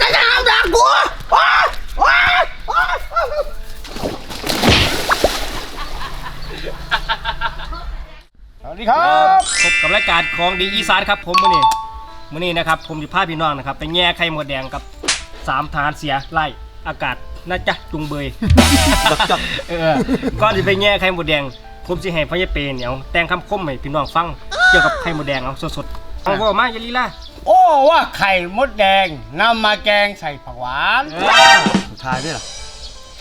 ก็จะเอาด่ากูว้าว้าว้าสวัสดีครับพบกับรายการของดีอีสานครับผมมื้อนี้มื้อนี้นะครับผมจะพาพี่น้องนะครับไปแง่ไข่หมดแดงกับสามทหารเสียไล่อากาศน่าจะจุงเบยเออก่อนที่ไปแง่ไข่หมดแดงผมสิให้พ่อใหญ่เปนเนี่ยเอาแต่งคำคมให้พี่น้องฟังเกี่ยวกับไข่หมดแดงเอาสดๆเอาว่ามาอย่าลีลา โอ้ว่าไข่มดแดงนำมาแกงใส่ผักหวานเออสุดท้ายด้วยล่ะ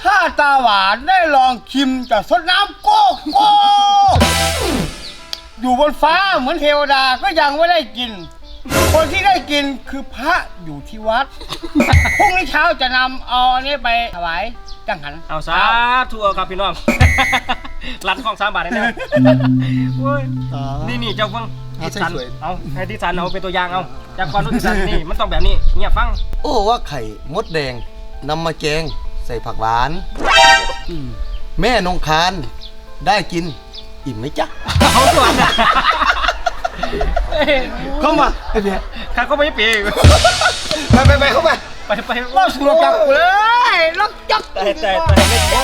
ถ้าตาหวานได้ลองชิมจะสดน้ำโก้โก้อยู่บนฟ้าเหมือนเทวดาก็ยังไม่ได้กิน คนที่ได้กินคือพระอยู่ที่วัด พรุ่งนี้เช้าจะนำเอาอันนี้ไปถวายจังหัน เอาสาธุเอาครับพี่น้อง รันของสามบาทได้แน่โอ้ยนี่นี่เจ้าเพิ่ง ทิสันเอาให้ทิสันเอาเป็นตัวอย่างเอาจากก่อนรู้ทิสันนี่มันต้องแบบนี้เงียบฟังโอ้ว่าไข่มดแดงนำมาแกงใส่ผักหวาน แม่นงคารได้กิน อิ่มไหมจ๊ะเขาส่วนนะเข้ามาไอ้เบี้ยข้าก็ไม่เปย์ไปไปไปเข้าไปไปไปก็สุรจักรเลยล็อกจักรแต่แต่แต่ไม่ใช่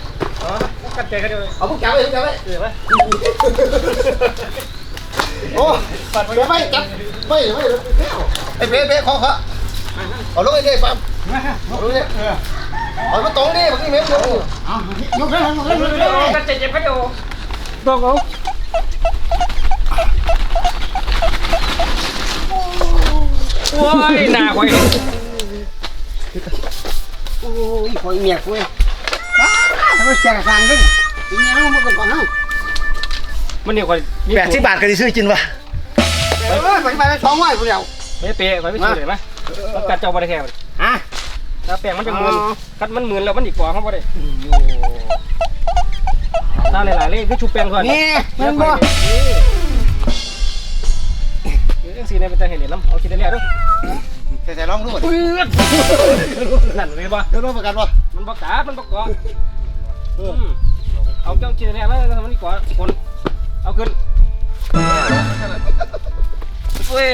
ดใจกันเดียวเอาพวกแกไปแกไปเออไหมโอ้ปัดไปไปจับไม่ไม่ไอ้เป๊ะเป๊ะขอขอเอาลงไอ้เด้ปั๊มเอาลงเนี่ยเอามาตรงดิบางทีเม้มลงยกเลยยกเลยยกเลยกัดใจเจ็บกันดียวดองเอาโอ้ยหน้าข่อยโอ้ยคอยเมียคุย ทำไมแจกทางด้วยอีกอย่างมันก็ก่อนเนาะมันนี่ข่อยแปดสิบบาทก็ได้ซื้อกินวะเออไปไปสองร้อยคนเดียวไม่เปย์ข่อยไม่ซื้อเลยไหมกัดเจ้าบ่ได้แค่ฮะถ้าแปลงมันจะมืนอ๋อกัดมันมืนแล้วมันอีกกว่าเขาบ่ได้ถ้าหลายๆเลขคือชุบแป้งก่อนนี่มันบ่เรื่องสีในเป็นตาเห็นเหรียญน้ำเอาคิดได้แล้วด้วยแต่แต่ลองดูหมดนั่นเลยป่ะเดี๋ยวรู้ประกันวะมันบอกกามันบอกกอ เอาเจ้าคิดได้แล้วแล้วมันอีกกว่าคนเอาขึ้นเว้ย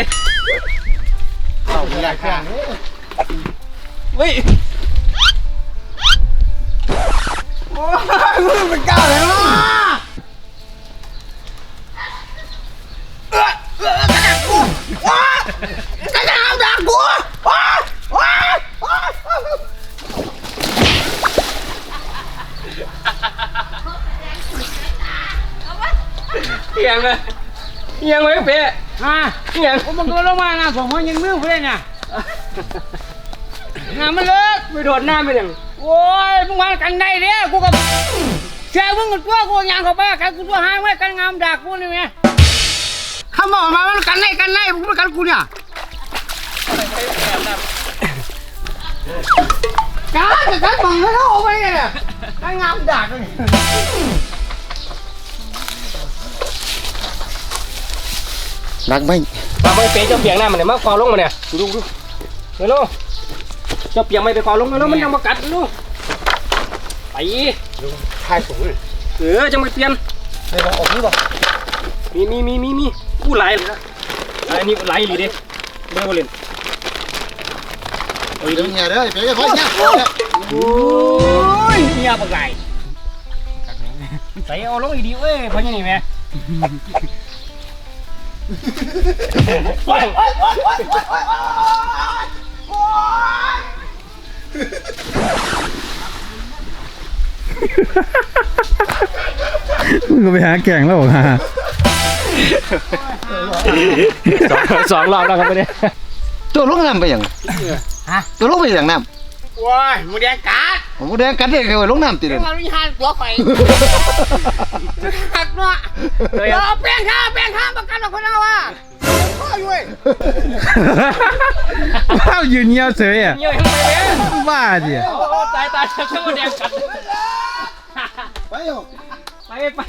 เอาไม่ได้เครื่องเว้ยโอ้ยมึงเป็นก้าวเลย เอียงเลยเอียงไว้เป๊ะฮะเอียงผมมันตัวลงมานะผมมันยังมือเพื่อนน่ะงานมันเลิกไม่โดดหน้าไม่ยังโอ้ยมึงมากันได้เนี่ยกูกับแช่มึงกับตัวกูยางเข้าไปกันกูตัวหายไว้กันงามด่ากูนี่แม่คำบอกมามันกันได้กันได้มึงไม่กันกูเนี่ยกันกันมองให้เขาเอาไปเนี่ยกันงามด่ากูนี่ นักไหมปาไม่เป๊ะเจ้าเปียงหน้ามันเนี่ยมาคอลงมาเนี่ยดูดูเฮ้ยลูกเจ้าเปียงไม่ไปคอลงแล้วมันยังมากัดลูกไปทายสูงเลยเออจะมาเปลี่ยนไปลองออกนี่บ่มีมีมีมีมีกู้ไหลเลยนะอันนี้ไหลหรือดิไม่เอาเล่นเอาเดี๋ดิยวเงี้ยเด้อเดี๋ยวค่อยเงี้ยโอ้ยเมียบักไหลใส่เอาลงอีดีเอ้ยเพราะยังไงแม่ มึงก็ไปหาแก่งแล้วบอกฮะสองสองรอบแล้วครับเนี่ยตัวลูกน้ำไปอย่างฮะตัวลูกไปอย่างน้โอ้ยมึงเดียกัด ผมแดงกัดได้ไงวะลงน้ำติดเลยมันมีหันตัวไฟหักเนาะเดี๋ยวแป้งข้าแป้งข้าประกันกับคนเอาว่ะข้ออยู่เว้ยว้าวยืนเงียบเฉยอะเงี้ยทำไมเนี่ยบ้าดิโอ้ตายตายเชื่อมดแดงกัดไปเอาไปไป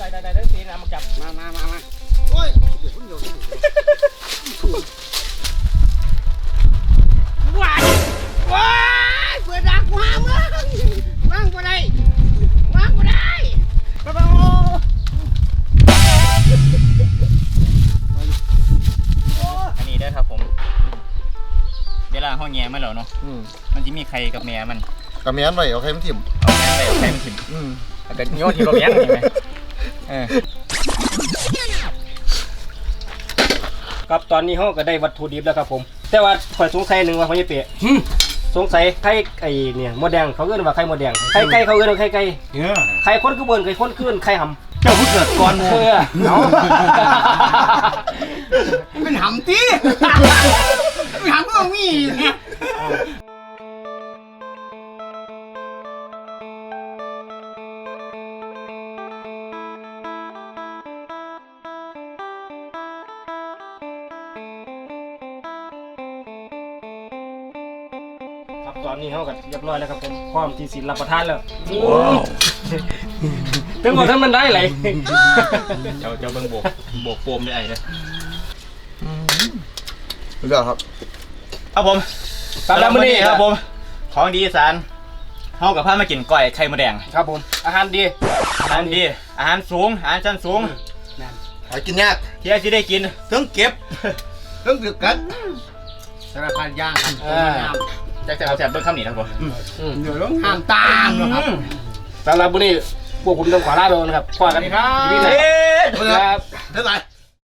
ตายตายตายเรื่องสีน้ำมาจับมามามามาโอ้ยเดี๋ยวพุ่งโยน ลาห้องแง่มันแล้วเนาะอืมมันจะมีใครกับแม่มันกระเมียนไว้เอาใครมันทิ่มเอาแม่ไปเอาใครมันถิ่มอืมแล้วก็โยนที่รถแม่งเห็นไหมเออครับตอนนี้เขาก็ได้วัตถุดิบแล้วครับผม แต่ว่าข่อยสงสัยหนึ่งว่าเขาจะเปะสงสัยไข่ไอ้เนี่ยมดแดงเขาเอื้อนว่าไข่มดแดงไข่ไก่เขาเอื้อนว่าไข่ไก่ไข่คนคือเบิ่นไข่คนคือเอิ้นไข่หำเจ้าผู้เกิดก่อนหมู่เออเอาเป็นหำตีเป็นหำก็ต้องมีนะ ครับตอนนี้เขาก็เรียบร้อยแล้วครับผมพร้อมที่สิรับประทานแล้วถึงบอกท่านมันได้ไหลเจ้าเจ้าเบิ่งโบกโบกโฟมได้ไอ้เด้อเรื่องครับ ครับผม ครับแล้วมื้อนี้ครับผม ของดีอีสานเฮากับพามากินก้อยไข่มดแดง ครับผม อาหารดีอาหารดี อาหารสูง อาหารชั้นสูงหากินยากที่ไอ้สิได้กินถึงเก็บเรื่องดึกกันสารพัดย่างครับอ่าจักจะเอาแซ่บเบิ่งคำนี้นะครับผมเดี๋ยวต้องห้ามตามนะครับสำหรับมื้อนี้พวกผมต้องขอลาไปก่อนนะครับขอกันครับเอ๊ะครับเท่าไหร่